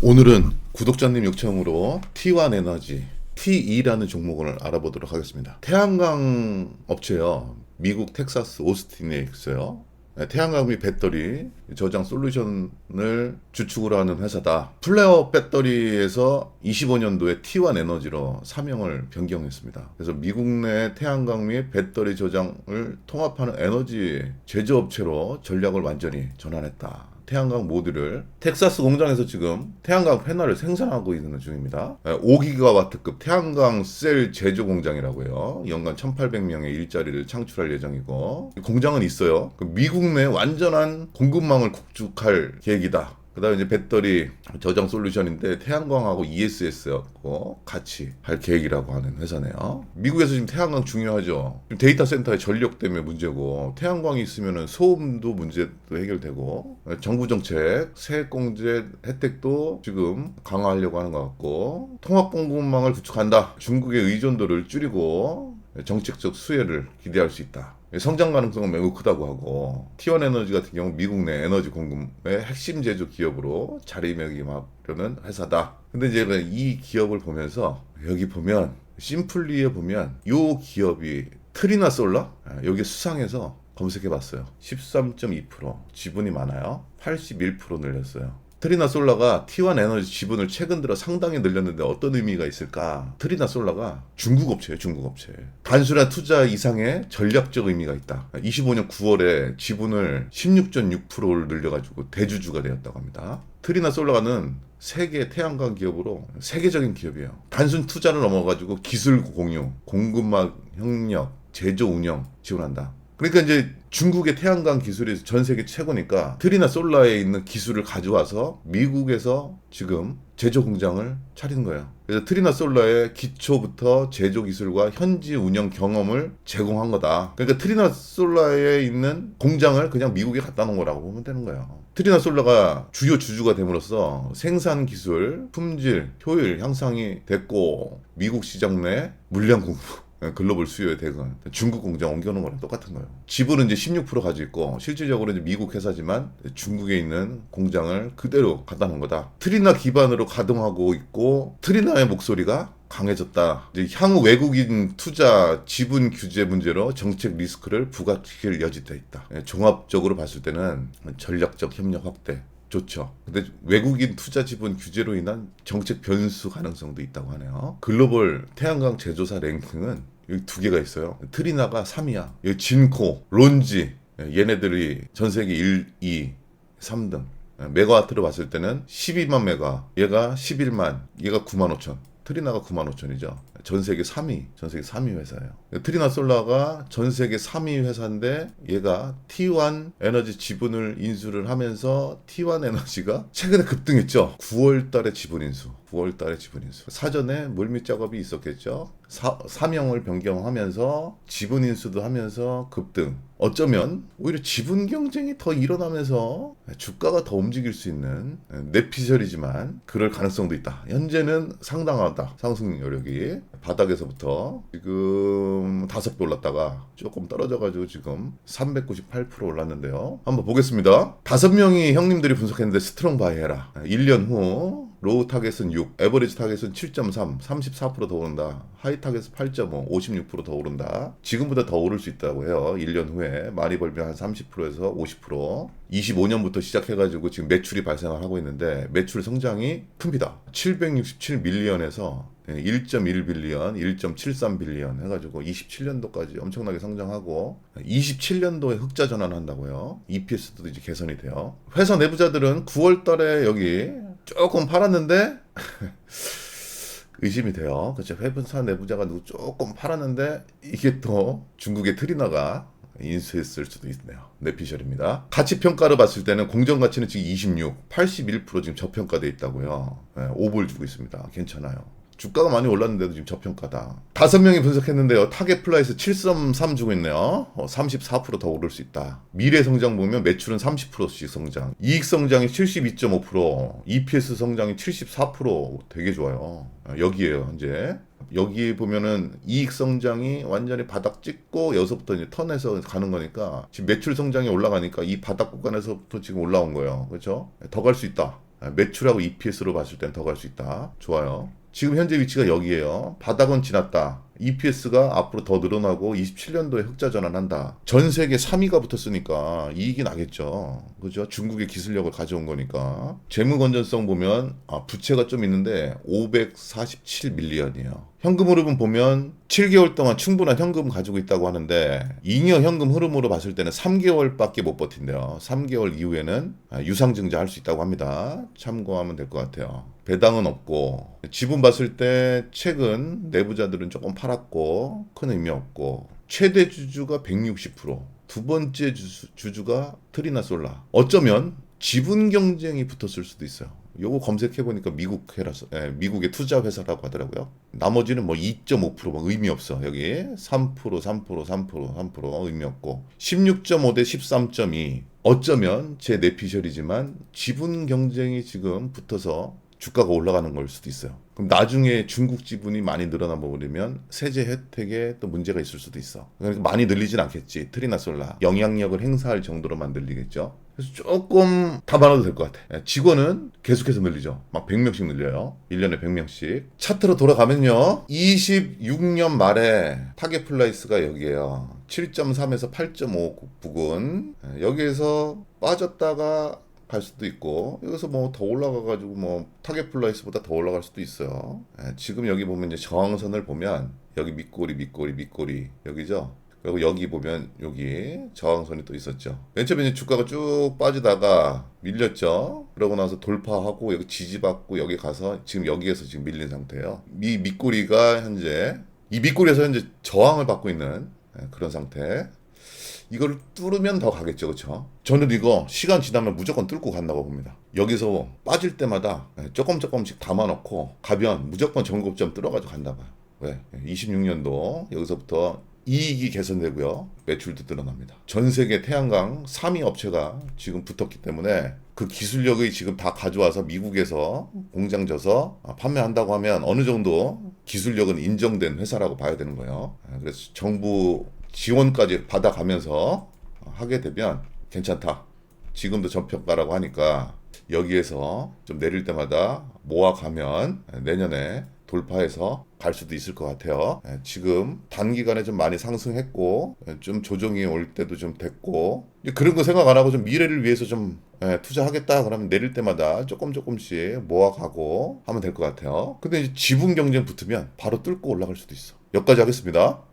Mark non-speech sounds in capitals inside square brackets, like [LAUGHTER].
오늘은 구독자님 요청으로 T1 에너지 T2라는 종목을 알아보도록 하겠습니다. 태양광 업체요. 미국 텍사스 오스틴에 있어요. 네, 태양광 및 배터리 저장 솔루션을 주축으로 하는 회사다. 플레어 배터리에서 25년도에 T1 에너지로 사명을 변경했습니다. 그래서 미국 내 태양광 및 배터리 저장을 통합하는 에너지 제조업체로 전략을 완전히 전환했다. 태양광 모듈을 텍사스 공장에서 지금 태양광 패널을 생산하고 있는 중입니다. 5기가와트급 태양광 셀 제조 공장이라고요. 연간 1,800명의 일자리를 창출할 예정이고 공장은 있어요. 그 미국 내 완전한 공급망을 구축할 계획이다. 그다음에 이제 배터리 저장 솔루션인데 태양광하고 ESS하고 같이 할 계획이라고 하는 회사네요. 미국에서 지금 태양광 중요하죠. 데이터 센터의 전력 때문에 문제고 태양광이 있으면은 소음도 문제도 해결되고 정부 정책 세액 공제 혜택도 지금 강화하려고 하는 것 같고 통합 공급망을 구축한다. 중국의 의존도를 줄이고 정책적 수혜를 기대할 수 있다. 성장 가능성은 매우 크다고 하고 T1 에너지 같은 경우 미국 내 에너지 공급의 핵심 제조 기업으로 자리매김하려는 회사다. 근데 이제 이 기업을 보면서 여기 보면 심플리에 보면 이 기업이 트리나 솔라 아, 여기 수상해서 검색해 봤어요. 13.2% 지분이 많아요. 81% 늘렸어요. 트리나 솔라가 T1 에너지 지분을 최근 들어 상당히 늘렸는데 어떤 의미가 있을까? 트리나 솔라가 중국 업체예요, 중국 업체. 단순한 투자 이상의 전략적 의미가 있다. 25년 9월에 지분을 16.6%를 늘려가지고 대주주가 되었다고 합니다. 트리나 솔라는 세계 태양광 기업으로 세계적인 기업이에요. 단순 투자를 넘어가지고 기술 공유, 공급망 협력, 제조 운영 지원한다. 그러니까 이제 중국의 태양광 기술이 전 세계 최고니까 트리나 솔라에 있는 기술을 가져와서 미국에서 지금 제조 공장을 차리는 거예요. 그래서 트리나 솔라의 기초부터 제조 기술과 현지 운영 경험을 제공한 거다. 그러니까 트리나 솔라에 있는 공장을 그냥 미국에 갖다 놓은 거라고 보면 되는 거예요. 트리나 솔라가 주요 주주가 됨으로써 생산 기술, 품질, 효율 향상이 됐고 미국 시장 내 물량 공급 예, 글로벌 수요의 대응. 중국 공장 옮겨놓은 거랑 똑같은 거예요. 지분은 이제 16% 가지고 있고 실질적으로 이제 미국 회사지만 중국에 있는 공장을 그대로 갖다 놓은 거다. 트리나 기반으로 가동하고 있고 트리나의 목소리가 강해졌다. 이제 향후 외국인 투자 지분 규제 문제로 정책 리스크를 부각시킬 여지도 있다. 예, 종합적으로 봤을 때는 전략적 협력 확대, 좋죠. 근데 외국인 투자 지분 규제로 인한 정책 변수 가능성도 있다고 하네요. 글로벌 태양광 제조사 랭킹은 여기 두 개가 있어요. 트리나가 3위야. 여기 진코, 론지 얘네들이 전 세계 1, 2, 3등. 메가와트로 봤을 때는 12만 메가, 얘가 11만, 얘가 9만 5천. 트리나가 9만 5천이죠. 전 세계 3위, 전 세계 3위 회사예요. 트리나 솔라가 전 세계 3위 회사인데 얘가 T1 에너지 지분을 인수를 하면서 T1 에너지가 최근에 급등했죠. 9월 달에 지분 인수. 9월 달에 지분 인수. 사전에 물밑 작업이 있었겠죠. 사, 사명을 변경하면서 지분 인수도 하면서 급등. 어쩌면 오히려 지분 경쟁이 더 일어나면서 주가가 더 움직일 수 있는 내피셜이지만 그럴 가능성도 있다. 현재는 상당하다. 상승 여력이 바닥에서부터 지금 다섯 배 올랐다가 조금 떨어져가지고 지금 398% 올랐는데요. 한번 보겠습니다. 다섯 명이 형님들이 분석했는데 스트롱 바이 해라. 1년 후 로우 타겟은 6, 에버리지 타겟은 7.3, 34%더 오른다. 하이 타겟은 8.5, 56%더 오른다. 지금보다 더 오를 수 있다고 해요. 1년 후에 많이 벌면 한 30%에서 50%. 25년부터 시작해가지고 지금 매출이 발생을 하고 있는데 매출 성장이 큽니다. 767 밀리언에서 1.1 빌리언, 1.73 빌리언 해가지고 27년도까지 엄청나게 성장하고 27년도에 흑자 전환한다고요. EPS도 이제 개선이 돼요. 회사 내부자들은 9월달에 여기 조금 팔았는데 [LAUGHS] 의심이 돼요. 그렇죠. 회사 내부자가 누구 조금 팔았는데 이게 또 중국의 트리나가 인수했을 수도 있네요. 내피셜입니다. 가치 평가를 봤을 때는 공정 가치는 지금 26, 81% 지금 저평가돼 있다고요. 네, 5불 주고 있습니다. 괜찮아요. 주가가 많이 올랐는데도 지금 저평가다. 다섯 명이 분석했는데요. 타겟 플라이스 7.3 주고 있네요. 어, 34%더 오를 수 있다. 미래 성장 보면 매출은 30%씩 성장. 이익 성장이 72.5%, EPS 성장이 74% 되게 좋아요. 어, 여기에요, 현재. 여기 보면은 이익 성장이 완전히 바닥 찍고 여기서부터 이제 턴해서 가는 거니까 지금 매출 성장이 올라가니까 이 바닥 구간에서부터 지금 올라온 거예요. 그렇죠? 더 갈 수 있다. 아, 매출하고 EPS로 봤을 땐 더 갈 수 있다. 좋아요. 지금 현재 위치가 여기에요. 바닥은 지났다. EPS가 앞으로 더 늘어나고 27년도에 흑자 전환한다. 전 세계 3위가 붙었으니까 이익이 나겠죠. 그죠? 중국의 기술력을 가져온 거니까. 재무 건전성 보면 아, 부채가 좀 있는데 547 밀리언이에요. 현금 흐름은 보면 7개월 동안 충분한 현금 가지고 있다고 하는데 잉여 현금 흐름으로 봤을 때는 3개월밖에 못 버틴대요. 3개월 이후에는 아, 유상증자 할 수 있다고 합니다. 참고하면 될 것 같아요. 배당은 없고 지분 봤을 때 최근 내부자들은 조금 팔 았고 큰 의미 없고 최대 주주가 160%, 두 번째 주주, 주주 가 트리나 솔라. 어쩌면 지분 경쟁이 붙었을 수도 있어요. 요거 검색해 보니까 미국 회라서 예, 미국의 투자 회사라고 하더라고요. 나머지는 뭐 2.5%막 의미 없어. 여기 3% 3% 3% 3% 의미 없고 16.5 대 13.2 어쩌면 제 내피셜이지만 지분 경쟁이 지금 붙어서 주가가 올라가는 걸 수도 있어요. 그럼 나중에 중국 지분이 많이 늘어나 버리면 세제 혜택에 또 문제가 있을 수도 있어. 그러니까 많이 늘리진 않겠지. 트리나솔라 영향력을 행사할 정도로만 늘리겠죠. 그래서 조금 감안해도 될 것 같아. 예, 직원은 계속해서 늘리죠. 막 100명씩 늘려요. 1년에 100명씩. 차트로 돌아가면요. 26년 말에 타겟 플라이스가 여기에요. 7.3에서 8.5 부근. 예, 여기에서 빠졌다가 갈 수도 있고 여기서 뭐 더 올라가 가지고 뭐 타겟 플라이스보다 더 올라갈 수도 있어요. 예, 지금 여기 보면 이제 저항선을 보면 여기 밑꼬리 밑꼬리 밑꼬리 여기죠. 그리고 여기 보면 여기 저항선이 또 있었죠. 맨 처음에 주가가 쭉 빠지다가 밀렸죠. 그러고 나서 돌파하고 여기 지지받고 여기 가서 지금 여기에서 지금 밀린 상태예요. 이 밑꼬리가 현재 이 밑꼬리에서 현재 저항을 받고 있는 예, 그런 상태. 이걸 뚫으면 더 가겠죠, 그렇죠? 저는 이거 시간 지나면 무조건 뚫고 간다고 봅니다. 여기서 빠질 때마다 예, 조금 조금씩 담아놓고 가면 무조건 전고점 뚫어가지고 간다 봐요. 왜? 26년도 여기서부터 이익이 개선되고요. 매출도 늘어납니다. 전 세계 태양광 3위 업체가 지금 붙었기 때문에 그 기술력이 지금 다 가져와서 미국에서 공장 져서 판매한다고 하면 어느 정도 기술력은 인정된 회사라고 봐야 되는 거예요. 아, 그래서 정부 지원까지 받아가면서 하게 되면 괜찮다. 지금도 전평가라고 하니까 여기에서 좀 내릴 때마다 모아가면 내년에 돌파해서 갈 수도 있을 것 같아요. 예, 지금 단기간에 좀 많이 상승했고 예, 좀 조정이 올 때도 좀 됐고 그런 거 생각 안 하고 좀 미래를 위해서 좀 예, 투자하겠다 그러면 내릴 때마다 조금 조금씩 모아가고 하면 될 것 같아요. 근데 지분 경쟁 붙으면 바로 뚫고 올라갈 수도 있어. 여기까지 하겠습니다.